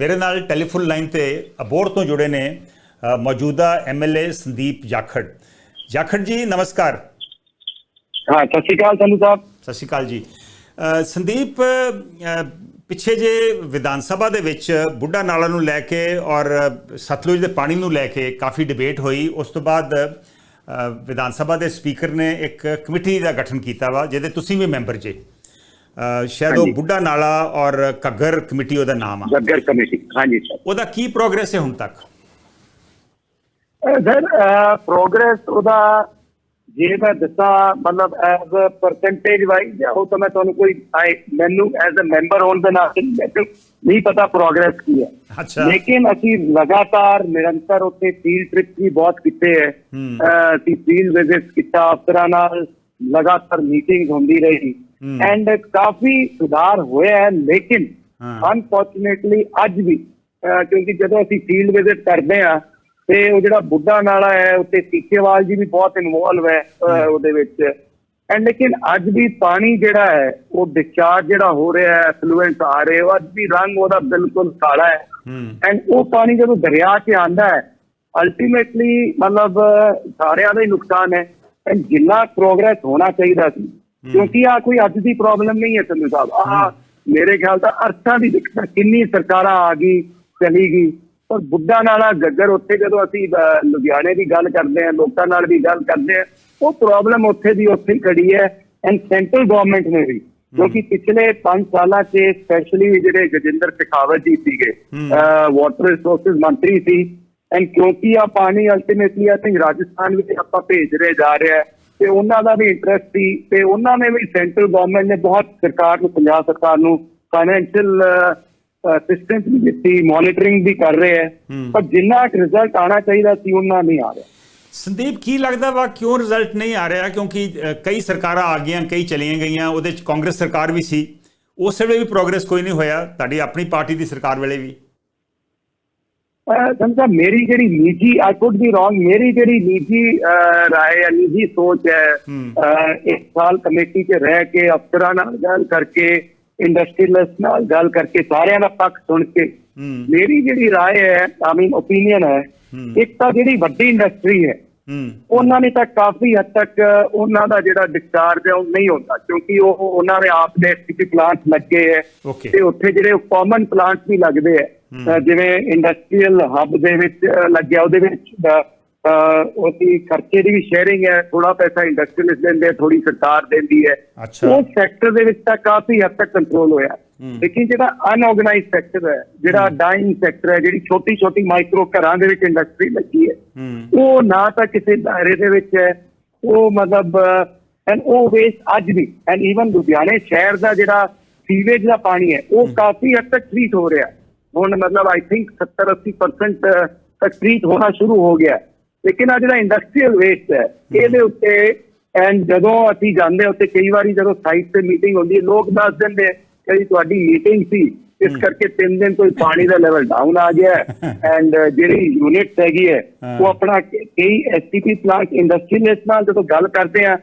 ਮੇਰੇ ਨਾਲ telephone line ਤੇ ਅਬੋਰ ਤੋਂ ਜੁੜੇ ਨੇ ਮੌਜੂਦਾ ਐਮਐਲਏ ਸੰਦੀਪ ਜਾਖੜ। ਜਾਖੜ ਜੀ ਨਮਸਕਾਰ। ਹਾਂ ਸਤਿ ਸ਼੍ਰੀ ਅਕਾਲ ਸੰਧੂ ਸਾਹਿਬ। ਸਤਿ ਸ਼੍ਰੀ ਅਕਾਲ ਜੀ। ਸੰਦੀਪ ਪਿੱਛੇ ਜੇ ਵਿਧਾਨ ਸਭਾ ਦੇ ਵਿੱਚ ਬੁੱਢਾ ਨਾਲਾ ਨੂੰ ਲੈ ਕੇ ਔਰ ਸਤਲੁਜ ਦੇ ਪਾਣੀ ਨੂੰ ਲੈ ਕੇ ਕਾਫੀ ਡਿਬੇਟ ਹੋਈ ਉਸ ਤੋਂ ਬਾਅਦ ਵਿਧਾਨ ਸਭਾ ਦੇ ਸਪੀਕਰ ਨੇ ਇੱਕ ਕਮੇਟੀ ਦਾ ਗਠਨ ਕੀਤਾ ਵਾ ਜਿਹਦੇ ਤੁਸੀਂ ਵੀ ਮੈਂਬਰ ਜੇ। ਸ਼ਾਇਦ ਉਹ। ਬੁੱਢਾ ਨਾਲਾ ਔਰ ਘੱਗਰ ਕਮੇਟੀ ਉਹਦਾ ਨਾਮ ਆ। ਜੱਗਰ ਕਮੇਟੀ ਹਾਂਜੀ ਸਰ। ਉਹਦਾ ਕੀ ਪ੍ਰੋਗਰੈਸ ਹੈ ਹੁਣ ਤੱਕ? ਸਰ ਪ੍ਰੋਗਰੈਸ ਉਹਦਾ ਜੇ ਮੈਂ ਦੱਸਾਂ ਮਤਲਬ ਐਜ਼ ਅ ਪਰਸੈਂਟੇਜ ਵਾਈਜ਼ ਉਹ ਤਾਂ ਮੈਂ ਤੁਹਾਨੂੰ ਕੋਈ ਮੈਨੂੰ ਐਜ਼ ਅ ਮੈਂਬਰ ਹੋਣ ਦੇ ਨਾਤੇ ਨਹੀਂ ਪਤਾ ਪ੍ਰੋਗਰੈਸ ਕੀ ਹੈ। ਅੱਛਾ। ਲੇਕਿਨ ਅਸੀਂ ਲਗਾਤਾਰ ਨਿਰੰਤਰ ਉੱਥੇ ਫੀਲਡ ਟ੍ਰਿਪ ਵੀ ਬਹੁਤ ਕੀਤੇ ਹੈ। ਅਸੀਂ ਫੀਲਡ ਵਿਜ਼ਿਟ ਕੀਤਾ ਅਫਸਰਾਂ ਨਾਲ ਲਗਾਤਾਰ ਮੀਟਿੰਗ ਹੁੰਦੀ ਰਹੀ। ਐਂਡ ਕਾਫੀ ਸੁਧਾਰ ਹੋਇਆ ਹੈ ਲੇਕਿਨ। ਅਨਫੋਰਚੂਨੇਟਲੀ ਅੱਜ ਵੀ ਕਿਉਂਕਿ ਜਦੋਂ ਅਸੀਂ ਫੀਲਡ ਵਿਜ਼ਿਟ ਕਰਦੇ ਆ ਤੇ ਉਹ ਜਿਹੜਾ ਬੁੱਢਾ ਨਾਲਾ ਹੈ ਉੱਤੇ ਸੀਖੇਵਾਲ ਜੀ ਵੀ ਬਹੁਤ ਇਨਵੋਲਵ ਹੈ ਉਹਦੇ ਵਿੱਚ। ਐਂਡ ਲੇਕਿਨ ਅੱਜ ਵੀ ਪਾਣੀ ਜਿਹੜਾ ਹੈ ਉਹ ਡਿਸਚਾਰਜ ਜਿਹੜਾ ਹੋ ਰਿਹਾ ਹੈ ਐਫਲੂਐਂਟ ਆ ਰਹੇ ਉਹ ਅੱਜ ਵੀ ਰੰਗ ਉਹਦਾ ਬਿਲਕੁਲ ਕਾਲਾ ਹੈ। ਹੂੰ। ਐਂਡ ਉਹ ਪਾਣੀ ਜਦੋਂ ਦਰਿਆ 'ਚ ਆਂਦਾ ਹੈ ਅਲਟੀਮੇਟਲੀ ਮਤਲਬ ਸਾਰਿਆਂ ਦਾ ਹੀ ਨੁਕਸਾਨ ਹੈ। ਐਂਡ ਜਿੰਨਾ ਪ੍ਰੋਗਰੈਸ ਹੋਣਾ ਚਾਹੀਦਾ ਸੀ ਕਿਉਂਕਿ ਆ ਕੋਈ ਅੱਜ ਦੀ ਪ੍ਰੋਬਲਮ ਨਹੀਂ ਹੈ ਸੰਧੂ ਸਾਹਿਬ। ਆ ਮੇਰੇ ਖਿਆਲ ਤਾਂ ਅਰਥਾਂ ਦੀ ਦਿੱਕਤ ਕਿੰਨੀ ਸਰਕਾਰਾਂ ਆ ਗਈ ਚਲੀ ਗਈ। ਪਰ ਬੁੱਢਾ ਨਾਲਾ ਗੱਗਰ ਉੱਥੇ ਜਦੋਂ ਅਸੀਂ ਲੁਧਿਆਣੇ ਦੀ ਗੱਲ ਕਰਦੇ ਹਾਂ ਲੋਕਾਂ ਨਾਲ ਵੀ ਗੱਲ ਕਰਦੇ ਹਾਂ ਉਹ ਪ੍ਰੋਬਲਮ ਉੱਥੇ ਦੀ ਉੱਥੇ ਹੀ ਖੜੀ ਹੈ ਐਂਡ ਸੈਂਟਰਲ ਗਵਰਨਮੈਂਟ ਨੇ ਵੀ। ਕਿਉਂਕਿ ਪਿਛਲੇ 5 ਸਾਲਾਂ 'ਚ ਸਪੈਸ਼ਲੀ ਜਿਹੜੇ ਗਜਿੰਦਰ ਸ਼ੇਖਾਵਤ ਜੀ ਸੀਗੇ ਵਾਟਰ ਰਿਸੋਰਸਸ ਮੰਤਰੀ ਸੀ। ਐਂਡ ਕਿਉਂਕਿ ਆ ਪਾਣੀ ਅਲਟੀਮੇਟਲੀ ਆ ਥਿੰਕ ਰਾਜਸਥਾਨ ਵਿੱਚ ਆਪਾਂ ਭੇਜ ਰਹੇ ਜਾ ਰਿਹਾ ਹੈ। ਤੇ ਉਹਨਾਂ ਦਾ ਵੀ ਇੰਟਰਸਟ ਸੀ ਤੇ ਉਹਨਾਂ ਨੇ ਵੀ ਸੈਂਟਰਲ ਗਵਰਨਮੈਂਟ ਨੇ ਬਹੁਤ ਸਰਕਾਰ ਨੂੰ ਪੰਜਾਬ ਸਰਕਾਰ ਨੂੰ ਫਾਈਨੈਂਸ਼ੀਅਲ ਅਸਿਸਟੈਂਸ ਵੀ ਦਿੱਤੀ ਮੋਨੀਟਰਿੰਗ ਵੀ ਕਰ ਰਹੇ ਹੈ। ਪਰ ਜਿੰਨਾ ਰਿਜ਼ਲਟ ਆਣਾ ਚਾਹੀਦਾ ਸੀ ਉਹਨਾਂ ਨਹੀਂ ਆ ਰਿਹਾ। ਸੰਦੀਪ ਕੀ ਲੱਗਦਾ ਵਾ ਕਿਉਂ ਰਿਜ਼ਲਟ ਨਹੀਂ ਆ ਰਿਹਾ? ਕਿਉਂਕਿ ਕਈ ਸਰਕਾਰਾਂ ਆ ਗਈਆਂ ਕਈ ਚਲੀਆਂ ਗਈਆਂ ਉਹਦੇ ਚ ਕਾਂਗਰਸ ਸਰਕਾਰ ਵੀ ਸੀ। ਉਸ ਵੇਲੇ ਵੀ ਪ੍ਰੋਗਰੈਸ ਕੋਈ ਨਹੀਂ ਹੋਇਆ ਤੁਹਾਡੀ ਆਪਣੀ ਪਾਰਟੀ ਦੀ ਸਰਕਾਰ ਵੇਲੇ ਵੀ। ਸੰਸਾ ਮੇਰੀ ਜਿਹੜੀ ਨਿੱਜੀ ਆਈ ਕੁਡ ਬੀ ਰੋਂਗ ਮੇਰੀ ਜਿਹੜੀ ਨਿੱਜੀ ਅਹ, ਰਾਏ ਹੈ ਨਿੱਜੀ ਸੋਚ ਹੈ ਹੂੰ। ਇੱਕ ਸਾਲ ਕਮੇਟੀ 'ਚ ਰਹਿ ਕੇ ਅਫਸਰਾਂ ਨਾਲ ਗੱਲ ਕਰਕੇ ਇੰਡਸਟਰੀਅਲਿਸਟ ਨਾਲ ਗੱਲ ਕਰਕੇ ਸਾਰਿਆਂ ਦਾ ਪੱਖ ਸੁਣ ਕੇ ਹੂੰ ਮੇਰੀ ਜਿਹੜੀ ਰਾਏ ਹੈ ਆਈ ਮੀਨ ਓਪੀਨੀਅਨ ਹੈ ਹੂੰ। ਇੱਕ ਤਾਂ ਜਿਹੜੀ ਵੱਡੀ ਇੰਡਸਟਰੀ ਹੈ ਹੂੰ ਉਹਨਾਂ ਨੇ ਤਾਂ ਕਾਫੀ ਹੱਦ ਤੱਕ ਉਹਨਾਂ ਦਾ ਜਿਹੜਾ ਡਿਸਚਾਰਜ ਹੈ ਉਹ ਨਹੀਂ ਹੁੰਦਾ ਕਿਉਂਕਿ ਉਹ ਉਹਨਾਂ ਦੇ ਆਪ ਦੇ ਐਸਟੀਪੀ ਪਲਾਂਟ ਲੱਗੇ ਹੈ ਤੇ ਉੱਥੇ ਜਿਹੜੇ ਕਾਮਨ ਪਲਾਂਟ ਵੀ ਲੱਗਦੇ ਅਹ ਜਿਵੇਂ ਇੰਡਸਟਰੀਅਲ ਹੱਬ ਦੇ ਵਿੱਚ ਲੱਗਿਆ ਉਹਦੇ ਵਿੱਚ ਉਹਦੀ ਖਰਚੇ ਦੀ ਵੀ ਸ਼ੇਅਰਿੰਗ ਹੈ ਥੋੜਾ ਪੈਸਾ ਇੰਡਸਟਰੀਅਲਿਸਟ ਦਿੰਦੇ ਥੋੜੀ ਸਰਕਾਰ ਦਿੰਦੀ ਹੈ। ਉਹ ਸੈਕਟਰ ਦੇ ਵਿੱਚ ਤਾਂ ਕਾਫੀ ਹੱਦ ਤੱਕ ਕੰਟਰੋਲ ਹੋਇਆ। ਲੇਕਿਨ ਜਿਹੜਾ ਅਨਆਰਗੇਨਾਈਜ਼ਡ ਸੈਕਟਰ ਹੈ ਜਿਹੜਾ ਡਾਈਂਗ ਸੈਕਟਰ ਹੈ ਜਿਹੜੀ ਛੋਟੀ ਛੋਟੀ ਮਾਈਕਰੋ ਘਰਾਂ ਦੇ ਵਿੱਚ ਇੰਡਸਟਰੀ ਲੱਗੀ ਹੈ ਉਹ ਨਾ ਤਾਂ ਕਿਸੇ ਦਾਇਰੇ ਦੇ ਵਿੱਚ ਹੈ ਉਹ ਮਤਲਬ ਐਂਡ ਉਹ ਵੇਸਟ ਅੱਜ ਵੀ ਐਂਡ ਈਵਨ ਲੁਧਿਆਣੇ ਸ਼ਹਿਰ ਦਾ ਜਿਹੜਾ ਸੀਵੇਜ ਦਾ ਪਾਣੀ ਹੈ ਉਹ ਕਾਫੀ ਹੱਦ ਤੱਕ ਟ੍ਰੀਟ ਹੋ ਰਿਹਾ। ਹੁਣ ਮਤਲਬ ਆਈ ਥਿੰਕ 70 80% ਤੱਕ ਟ੍ਰੀਟ ਹੋਣਾ ਸ਼ੁਰੂ ਹੋ ਗਿਆ। ਲੇਕਿਨ ਆ ਜਿਹੜਾ ਇੰਡਸਟਰੀਅਲ ਵੇਸਟ ਹੈ ਇਹਦੇ ਉੱਤੇ ਐਂਡ ਜਦੋਂ ਅਸੀਂ ਜਾਂਦੇ ਹਾਂ ਉੱਤੇ ਕਈ ਵਾਰੀ ਜਦੋਂ ਸਾਈਟ ਤੇ ਮੀਟਿੰਗ ਹੁੰਦੀ ਹੈ ਲੋਕ ਦੱਸ ਦਿੰਦੇ ਕਿ ਤੁਹਾਡੀ ਮੀਟਿੰਗ ਸੀ ਇਸ ਕਰਕੇ ਤਿੰਨ ਦਿਨ ਤੋਂ ਪਾਣੀ ਦਾ ਲੈਵਲ ਡਾਊਨ ਆ ਗਿਆ ਐਂਡ ਜਿਹੜੀ ਯੂਨਿਟ ਹੈਗੀ ਹੈ ਉਹ ਆਪਣਾ ਕਈ ਐਸਟੀਪੀ ਪਲਾਂਟ ਇੰਡਸਟਰੀਅਲਿਸਟ ਨਾਲ ਜਦੋਂ ਗੱਲ ਕਰਦੇ ਆ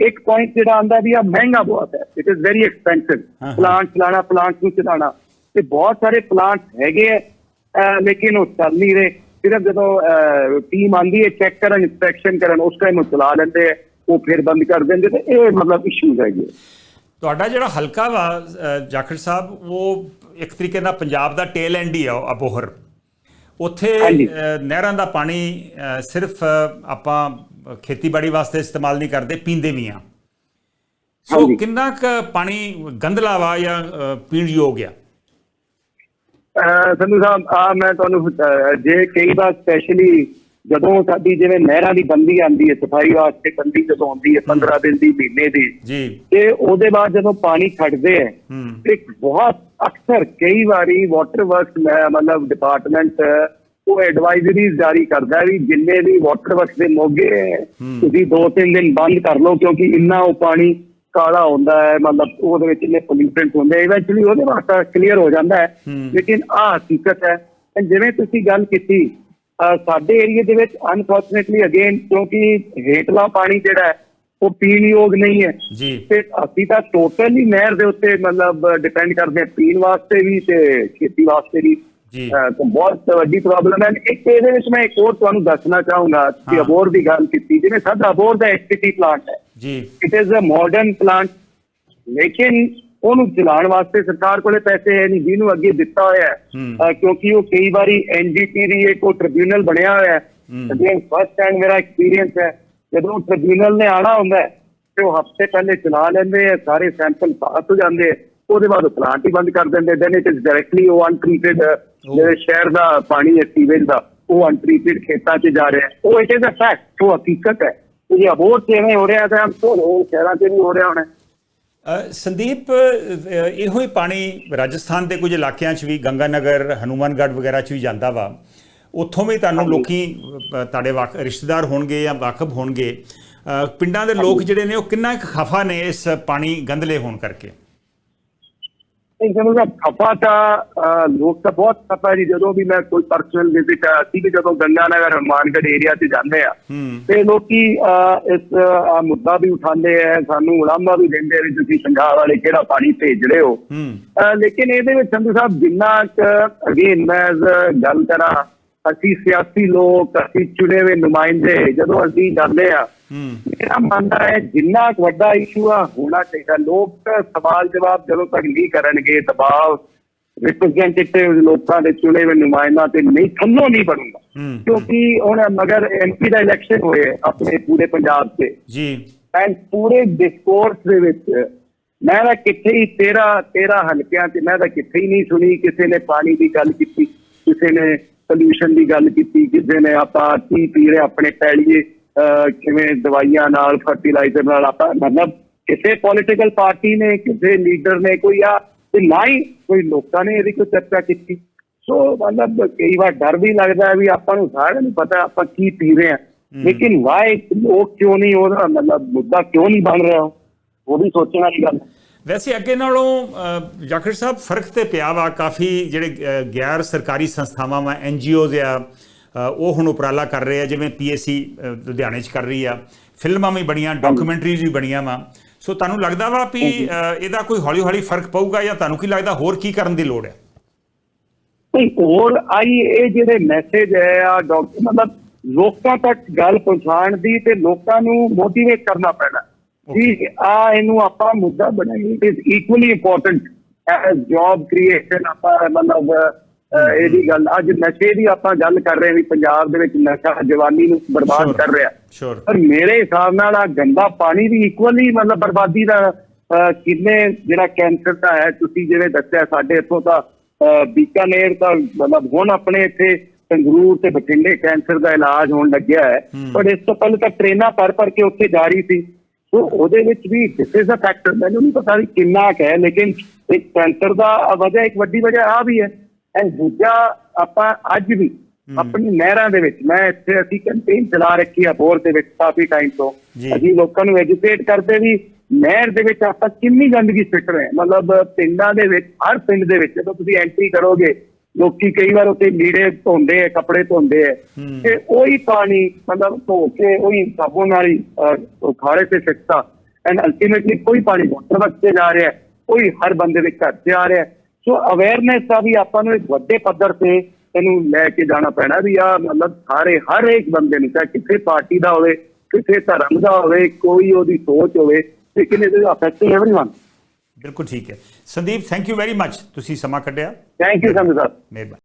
ਇੱਕ ਪੁਆਇੰਟ ਜਿਹੜਾ ਆਂਦਾ ਵੀ ਆ ਮਹਿੰਗਾ ਬਹੁਤ ਹੈ it is very expensive. Plant ਚਲਾਣਾ ਪਲਾਂਟ ਨੂੰ ਚਲਾਣਾ ਤੇ ਬਹੁਤ ਸਾਰੇ ਪਲਾਂਟ ਹੈਗੇ ਆ ਲੇਕਿਨ ਉਹ ਚੱਲ ਨਹੀਂ ਰਹੇ। ਸਿਰਫ ਜਦੋਂ ਟੀਮ ਆਂਦੀ ਹੈ ਚੈੱਕ ਕਰਨ ਇਨਸਪੈਕਸ਼ਨ ਕਰਨ ਉਸ ਟਾਈਮ ਉਹ ਚਲਾ ਲੈਂਦੇ ਆ ਉਹ ਫਿਰ ਬੰਦ ਕਰ ਦਿੰਦੇ ਤੇ ਇਹ ਮਤਲਬ ਇਸ਼ੂਜ਼ ਹੈਗੇ ਤੁਹਾਡਾ ਜਿਹੜਾ ਹਲਕਾ ਵਾ ਜਾਖੜ ਸਾਹਿਬ ਉਹ ਇੱਕ ਤਰੀਕੇ ਨਾਲ ਪੰਜਾਬ ਦਾ ਟੇਲ ਐਂਡ ਹੀ ਆ ਅਬੋਹਰ। ਉੱਥੇ ਨਹਿਰਾਂ ਦਾ ਪਾਣੀ ਸਿਰਫ ਆਪਾਂ ਖੇਤੀਬਾੜੀ ਵਾਸਤੇ ਇਸਤੇਮਾਲ ਨਹੀਂ ਕਰਦੇ ਪੀਂਦੇ ਵੀ ਆ। ਸੋ। ਕਿੰਨਾ ਕੁ ਪਾਣੀ ਗੰਦਲਾ ਵਾ ਜਾਂ ਪੀਣ ਯੋਗ ਆ? ਸੰਧੂ ਸਾਹਿਬ ਆ ਮੈਂ ਤੁਹਾਨੂੰ ਜੇ ਕਈ ਵਾਰ ਸਪੈਸ਼ਲੀ ਜਦੋਂ ਸਾਡੀ ਜਿਵੇਂ ਨਹਿਰਾਂ ਦੀ ਬੰਦੀ ਆਂਦੀ ਹੈ ਸਫ਼ਾਈ ਵਾਸਤੇ ਬੰਦੀ ਜਦੋਂ ਆਉਂਦੀ ਹੈ 15 ਦਿਨ ਦੀ ਮਹੀਨੇ ਦੀ ਜੀ। ਤੇ ਉਹਦੇ ਬਾਅਦ ਜਦੋਂ ਪਾਣੀ ਛੱਡਦੇ ਹੈ ਇੱਕ ਬਹੁਤ ਅਕਸਰ ਕਈ ਵਾਰੀ ਵਾਟਰ ਵਰਕਸ ਮਤਲਬ ਡਿਪਾਰਟਮੈਂਟ ਉਹ ਐਡਵਾਈਜ਼ਰੀਜ਼ ਜਾਰੀ ਕਰਦਾ ਵੀ ਜਿੰਨੇ ਵੀ ਵਾਟਰ ਵਰਕਸ ਦੇ ਮੋਗੇ ਹੈ। ਤੁਸੀਂ ਦੋ ਤਿੰਨ ਦਿਨ ਬੰਦ ਕਰ ਲਓ ਕਿਉਂਕਿ ਇੰਨਾ ਉਹ ਪਾਣੀ ਕਾਲਾ ਹੁੰਦਾ ਹੈ ਮਤਲਬ ਉਹਦੇ ਵਿੱਚ ਇੰਨੇ ਪੋਲਿਊਟੈਂਟ ਹੁੰਦੇ ਆ ਇਵੈਂਚੁਅਲੀ ਉਹਦੇ ਵਾਸਤੇ ਕਲੀਅਰ ਹੋ ਜਾਂਦਾ ਹੈ। ਲੇਕਿਨ ਆ ਹਕੀਕਤ ਹੈ ਜਿਵੇਂ ਤੁਸੀਂ ਗੱਲ ਕੀਤੀ ਸਾਡੇ ਏਰੀਆ ਦੇ ਵਿੱਚ ਅਨਫੋਰਚੂਨੇਟਲੀ ਅਗੇਨ ਕਿਉਂਕਿ ਹੇਠਲਾ ਪਾਣੀ ਜਿਹੜਾ ਹੈ ਉਹ ਪੀਣ ਯੋਗ ਨਹੀਂ ਹੈ ਜੀ ਤੇ ਅਸੀਂ ਤਾਂ ਟੋਟਲੀ ਨਹਿਰ ਦੇ ਉੱਤੇ ਮਤਲਬ ਡਿਪੈਂਡ ਕਰਦੇ ਹਾਂ ਪੀਣ ਵਾਸਤੇ ਵੀ ਤੇ ਖੇਤੀ ਵਾਸਤੇ ਵੀ ਜੀ। ਤਾਂ ਬਹੁਤ ਵੱਡੀ ਪ੍ਰੋਬਲਮ ਹੈ ਇੱਕ ਇਹਦੇ ਵਿੱਚ ਮੈਂ ਇੱਕ ਹੋਰ ਤੁਹਾਨੂੰ ਦੱਸਣਾ ਚਾਹੂੰਗਾ ਕਿ। ਅਬੋਰ ਦੀ ਗੱਲ ਕੀਤੀ ਜਿਵੇਂ ਸਾਡਾ ਅਬੋਰ ਦਾ ਐਸਟੀਟੀ ਪਲਾਂਟ ਹੈ ਜੀ। It is a modern plant ਲੇਕਿਨ ਉਹਨੂੰ ਚਲਾਉਣ ਵਾਸਤੇ ਸਰਕਾਰ ਕੋਲੇ ਪੈਸੇ ਹੈ ਨਹੀਂ ਜਿਹਨੂੰ ਅੱਗੇ ਦਿੱਤਾ ਹੋਇਆ ਹੈ। ਕਿਉਂਕਿ ਉਹ ਕਈ ਵਾਰੀ ਐਨਜੀਟੀ ਦੀ ਇੱਕ ਉਹ ਟ੍ਰਿਬਿਊਨਲ ਬਣਿਆ ਹੋਇਆ ਹੈ। ਅਗੇਨ ਫਸਟ ਟਾਈਮ ਮੇਰਾ ਐਕਸਪੀਰੀਅੰਸ ਹੈ। ਜਦੋਂ ਟ੍ਰਿਬਿਊਨਲ ਨੇ ਆਣਾ ਹੁੰਦਾ ਹੈ ਤੇ ਉਹ ਹਫ਼ਤੇ ਪਹਿਲੇ ਚਲਾ ਲੈਂਦੇ ਆ ਸਾਰੇ ਸੈਂਪਲ ਪਾਸ ਹੋ ਜਾਂਦੇ ਉਹਦੇ ਬਾਅਦ ਪਲਾਂਟ ਹੀ ਬੰਦ ਕਰ ਦਿੰਦੇ ਦੈਨ ਇਟ ਇਜ਼ ਡਾਇਰੈਕਟਲੀ ਉਹ ਅਨਟ੍ਰੀਟਡ ਜਿਹੜੇ ਸ਼ਹਿਰ ਦਾ ਪਾਣੀ ਹੈ ਸੀਵੇਜ ਦਾ ਉਹ ਅਨਟ੍ਰੀਟਡ ਖੇਤਾਂ 'ਚ ਜਾ ਰਿਹਾ। ਉਹ ਇਟ ਇਜ਼ ਅ ਫੈਕਟ ਉਹ ਹਕੀਕਤ ਹੈ। ਜੇ ਅਬੋਰ 'ਚ ਐਵੇਂ ਹੋ ਰਿਹਾ ਤਾਂ ਹੋਰ ਹੋਰ ਸ਼ਹਿਰਾਂ 'ਚ ਵੀ ਹੋ ਰਿਹਾ ਹੋਣਾ। ਸੰਦੀਪ ਇਹੋ ਹੀ ਪਾਣੀ ਰਾਜਸਥਾਨ ਦੇ ਕੁਝ ਇਲਾਕਿਆਂ 'ਚ ਵੀ ਗੰਗਾਨਗਰ ਹਨੂਮਾਨਗੜ੍ਹ ਵਗੈਰਾ 'ਚ ਵੀ ਜਾਂਦਾ ਵਾ। ਉੱਥੋਂ ਵੀ ਤੁਹਾਨੂੰ ਲੋਕੀ ਤੁਹਾਡੇ ਵਾਕ ਰਿਸ਼ਤੇਦਾਰ ਹੋਣਗੇ ਜਾਂ ਵਾਕਫ ਹੋਣਗੇ। ਪਿੰਡਾਂ ਦੇ ਲੋਕ ਜਿਹੜੇ ਨੇ ਉਹ ਕਿੰਨਾ ਕੁ ਖਫਾ ਨੇ ਇਸ ਪਾਣੀ ਗੰਦਲੇ ਹੋਣ ਕਰਕੇ? ਨਹੀਂ ਜਦੋਂ ਦਾ ਖਪਾ ਤਾਂ ਲੋਕ ਤਾਂ ਬਹੁਤ ਖਪਾ ਜੀ। ਜਦੋਂ ਵੀ ਮੈਂ ਕੋਈ ਪਰਸਨਲ ਵਿਜ਼ਿਟ ਅਸੀਂ ਵੀ ਜਦੋਂ ਗੰਗਾਨਗਰ ਹਨੂਮਾਨਗੜ੍ਹ ਏਰੀਆ 'ਚ ਜਾਂਦੇ ਆ ਤੇ ਲੋਕੀ ਇਸ ਮੁੱਦਾ ਵੀ ਉਠਾਉਂਦੇ ਆ ਸਾਨੂੰ ਉਲਾਮਾ ਵੀ ਦਿੰਦੇ ਆ ਵੀ ਤੁਸੀਂ ਪੰਜਾਬ ਵਾਲੇ ਕਿਹੜਾ ਪਾਣੀ ਭੇਜ ਰਹੇ ਹੋ। ਲੇਕਿਨ ਇਹਦੇ ਵਿੱਚ ਸੰਧੂ ਸਾਹਿਬ ਜਿੰਨਾ ਅਗੇਨ ਮੈਂ ਗੱਲ ਕਰਾਂ ਅਸੀਂ ਸਿਆਸੀ ਲੋਕ ਅਸੀਂ ਚੁਣੇ ਹੋਏ ਨੁਮਾਇੰਦੇ ਜਦੋਂ ਅਸੀਂ ਜਾਂਦੇ ਆ ਹੂੰ। ਮੇਰਾ ਮੰਨਣਾ ਹੈ ਜਿੰਨਾ ਵੱਡਾ ਇਸ਼ੂ ਆ ਹੋਣਾ ਚਾਹੀਦਾ। ਲੋਕ ਤਾਂ ਸਵਾਲ ਜਵਾਬ ਜਦੋਂ ਤੱਕ ਨਹੀਂ ਕਰਨਗੇ ਦਬਾਅ ਰਿਪਰੈਜ਼ੈਂਟੇਟਿਵ ਲੋਕਾਂ ਦੇ ਚੁਣੇ ਹੋਏ ਨੁਮਾਇੰਦਾਂ ਤੇ ਨਹੀਂ ਥੱਲੋਂ ਨਹੀਂ ਬਣੂਗਾ। ਕਿਉਂਕਿ ਹੁਣ ਮਗਰ ਐਮਪੀ ਦਾ ਇਲੈਕਸ਼ਨ ਹੋਏ ਆਪਣੇ ਪੂਰੇ ਪੰਜਾਬ 'ਚ ਜੀ। ਐਂਡ ਪੂਰੇ ਡਿਸਕੋਰਸ ਦੇ ਵਿੱਚ ਮੈਂ ਤਾਂ ਕਿੱਥੇ ਹੀ 13 13 ਹਲਕਿਆਂ 'ਚ ਮੈਂ ਤਾਂ ਕਿੱਥੇ ਹੀ ਨਹੀਂ ਸੁਣੀ ਕਿਸੇ ਨੇ ਪਾਣੀ ਦੀ ਗੱਲ ਕੀਤੀ ਕਿਸੇ ਨੇ ਪੋਲੂਸ਼ਨ ਦੀ ਗੱਲ ਕੀਤੀ ਕਿਸੇ ਨੇ ਆਪਾਂ ਕੀ ਪੀ ਰਹੇ ਆਪਣੇ ਪੈਲੀਏ ਕਿਵੇਂ ਦਵਾਈਆਂ ਨਾਲ ਫਰਟੀਲਾਈਜ਼ਰ ਨਾਲ ਆਪਾਂ ਮਤਲਬ ਕਿਸੇ ਪੋਲੀਟੀਕਲ ਪਾਰਟੀ ਨੇ ਕਿਸੇ ਲੀਡਰ ਨੇ ਕੋਈ ਆ ਤੇ ਨਾ ਹੀ ਕੋਈ ਲੋਕਾਂ ਨੇ ਇਹਦੀ ਕੋਈ ਚਰਚਾ ਕੀਤੀ। ਸੋ ਮਤਲਬ ਕਈ ਵਾਰ ਡਰ ਵੀ ਲੱਗਦਾ ਹੈ ਵੀ ਆਪਾਂ ਨੂੰ ਸਾਰਿਆਂ ਨੂੰ ਪਤਾ ਆਪਾਂ ਕੀ ਪੀ ਰਹੇ ਹਾਂ। ਲੇਕਿਨ ਵਾਈ ਲੋਕ ਕਿਉਂ ਨਹੀਂ ਉਹਦਾ ਮਤਲਬ ਮੁੱਦਾ ਕਿਉਂ ਨਹੀਂ ਬਣ ਰਿਹਾ? ਉਹ ਵੀ ਸੋਚਣ ਵਾਲੀ ਗੱਲ ਹੈ। ਵੈਸੇ ਅੱਗੇ ਨਾਲੋਂ ਜਾਖੜ ਸਾਹਿਬ ਫ਼ਰਕ ਤੇ ਪਿਆ ਵਾ ਕਾਫੀ ਜਿਹੜੇ ਗੈਰ ਸਰਕਾਰੀ ਸੰਸਥਾਵਾਂ ਵਾ ਐਨਜੀਓਜ਼ ਆ ਅ, ਉਹ ਹੁਣ ਉਪਰਾਲਾ ਕਰ ਰਹੇ ਆ ਜਿਵੇਂ ਪੀਐਸਸੀ ਲੁਧਿਆਣੇ 'ਚ ਕਰ ਰਹੀ ਆ। ਫਿਲਮਾਂ ਵੀ ਬਣੀਆਂ ਡਾਕੂਮੈਂਟਰੀਜ਼ ਵੀ ਬਣੀਆਂ ਵਾ। ਸੋ ਤੁਹਾਨੂੰ ਲੱਗਦਾ ਵਾ ਵੀ ਇਹਦਾ ਕੋਈ ਹੌਲੀ ਹੌਲੀ ਫ਼ਰਕ ਪਊਗਾ ਜਾਂ ਤੁਹਾਨੂੰ ਕੀ ਲੱਗਦਾ ਹੋਰ ਕੀ ਕਰਨ ਦੀ ਲੋੜ ਹੈ ਨਹੀਂ ਹੋਰ ਆਈ ਇਹ ਜਿਹੜੇ ਮੈਸੇਜ ਹੈ ਆ ਡਾਕਟਰ ਮਤਲਬ ਲੋਕਾਂ ਤੱਕ ਗੱਲ ਪਹੁੰਚਾਉਣ ਦੀ ਤੇ ਲੋਕਾਂ ਨੂੰ ਮੋਟੀਵੇਟ ਕਰਨਾ ਪੈਣਾ। ਆ ਇਹਨੂੰ ਆਪਾਂ ਮੁੱਦਾ ਬਣਾਈਏ it is equally important as job creation ਆਪਾਂ ਮਤਲਬ ਇਹਦੀ ਗੱਲ ਅੱਜ ਨਸ਼ੇ ਦੀ ਆਪਾਂ ਗੱਲ ਕਰ ਰਹੇ ਹਾਂ ਵੀ ਪੰਜਾਬ ਦੇ ਵਿੱਚ ਨਸ਼ਾ ਜਵਾਨੀ ਨੂੰ ਬਰਬਾਦ. ਕਰ ਰਿਹਾ ਪਰ ਮੇਰੇ ਹਿਸਾਬ ਨਾਲ ਆ ਗੰਦਾ ਪਾਣੀ ਵੀ ਇਕੁਅਲੀ ਮਤਲਬ ਬਰਬਾਦੀ ਦਾ ਕਿੰਨੇ ਜਿਹੜਾ ਕੈਂਸਰ ਦਾ ਹੈ ਤੁਸੀਂ ਜਿਵੇਂ ਦੱਸਿਆ ਸਾਡੇ ਇੱਥੋਂ ਤਾਂ ਅਹ, ਬੀਕਾਨੇਰ ਦਾ ਮਤਲਬ ਹੁਣ ਆਪਣੇ ਇੱਥੇ ਸੰਗਰੂਰ ਤੇ ਬਠਿੰਡੇ ਕੈਂਸਰ ਦਾ ਇਲਾਜ ਹੋਣ ਲੱਗਿਆ ਹੈ ਪਰ ਇਸ ਤੋਂ ਪਹਿਲਾਂ ਤਾਂ ਟ੍ਰੇਨਾਂ ਪਰ ਪਰ ਕੇ ਉੱਥੇ ਜਾ ਰਹੀ ਸੀ ਸੋ ਉਹਦੇ ਵਿੱਚ ਵੀ ਦਿਸ ਇਜ਼ ਅ ਫੈਕਟਰ ਮੈਨੂੰ ਨਹੀਂ ਪਤਾ ਵੀ ਕਿੰਨਾ ਹੈ ਲੇਕਿਨ ਇੱਕ ਕੈਂਸਰ ਦਾ ਵਜ੍ਹਾ ਇੱਕ ਵੱਡੀ ਵਜ੍ਹਾ ਆ ਵੀ ਹੈ। ਐਂਡ ਦੂਜਾ ਆਪਾਂ ਅੱਜ ਵੀ ਆਪਣੀ ਨਹਿਰਾਂ ਦੇ ਵਿੱਚ ਮੈਂ ਇੱਥੇ ਅਸੀਂ ਕੈਂਪੇਨ ਚਲਾ ਰੱਖੀ ਆ ਬੋਰ ਦੇ ਵਿੱਚ ਕਾਫੀ ਟਾਈਮ ਤੋਂ। ਅਸੀਂ ਲੋਕਾਂ ਨੂੰ ਐਜੂਕੇਟ ਕਰਦੇ ਵੀ ਨਹਿਰ ਦੇ ਵਿੱਚ ਆਪਾਂ ਕਿੰਨੀ ਗੰਦਗੀ ਸਿੱਟ ਰਹੇ ਮਤਲਬ ਪਿੰਡਾਂ ਦੇ ਵਿੱਚ ਹਰ ਪਿੰਡ ਦੇ ਵਿੱਚ ਜਦੋਂ ਤੁਸੀਂ ਐਂਟਰੀ ਕਰੋਗੇ ਲੋਕੀ ਕਈ ਵਾਰ ਉੱਤੇ ਲੀੜੇ ਧੋਂਦੇ ਆ ਕੱਪੜੇ ਧੋਂਦੇ ਆ। ਤੇ ਉਹੀ ਪਾਣੀ ਮਤਲਬ ਧੋ ਕੇ ਉਹੀ ਸਾਬਣ ਨਾਲ ਹੀ ਖਾਰੇ ਤੇ ਸਿੱਟਦਾ ਐਂਡ ਅਲਟੀਮੇਟਲੀ ਕੋਈ ਪਾਣੀ ਵਾਟਰ ਵਰਕਸ ਤੇ ਜਾ ਰਿਹਾ ਕੋਈ ਹਰ ਬੰਦੇ ਦੇ ਘਰ ਤੇ ਆ ਰਿਹਾ। ਸੋ ਅਵੇਅਰਨੈਸ ਆ ਵੀ ਆਪਾਂ ਨੂੰ ਇੱਕ ਵੱਡੇ ਪੱਧਰ ਤੇ ਇਹਨੂੰ ਲੈ ਕੇ ਜਾਣਾ ਪੈਣਾ ਵੀ ਆ ਮਤਲਬ ਸਾਰੇ ਹਰ ਇੱਕ ਬੰਦੇ ਨੂੰ ਚਾਹੇ ਕਿਸੇ ਪਾਰਟੀ ਦਾ ਹੋਵੇ ਕਿਸੇ ਧਰਮ ਦਾ ਹੋਵੇ ਕੋਈ ਉਹਦੀ ਸੋਚ ਹੋਵੇ ਲੇਕਿਨ ਇਹ ਅਫੈਕਟ ਐਵਰੀਵਨ ਬਿਲਕੁਲ ਠੀਕ ਹੈ। Sandeep thank you very much ਤੁਸੀਂ ਸਮਾਂ ਕੱਢਿਆ। ਥੈਂਕ ਯੂ ਸੰਧੂ ਸਾਹਿਬ ਮਿਹਰਬਾਨੀ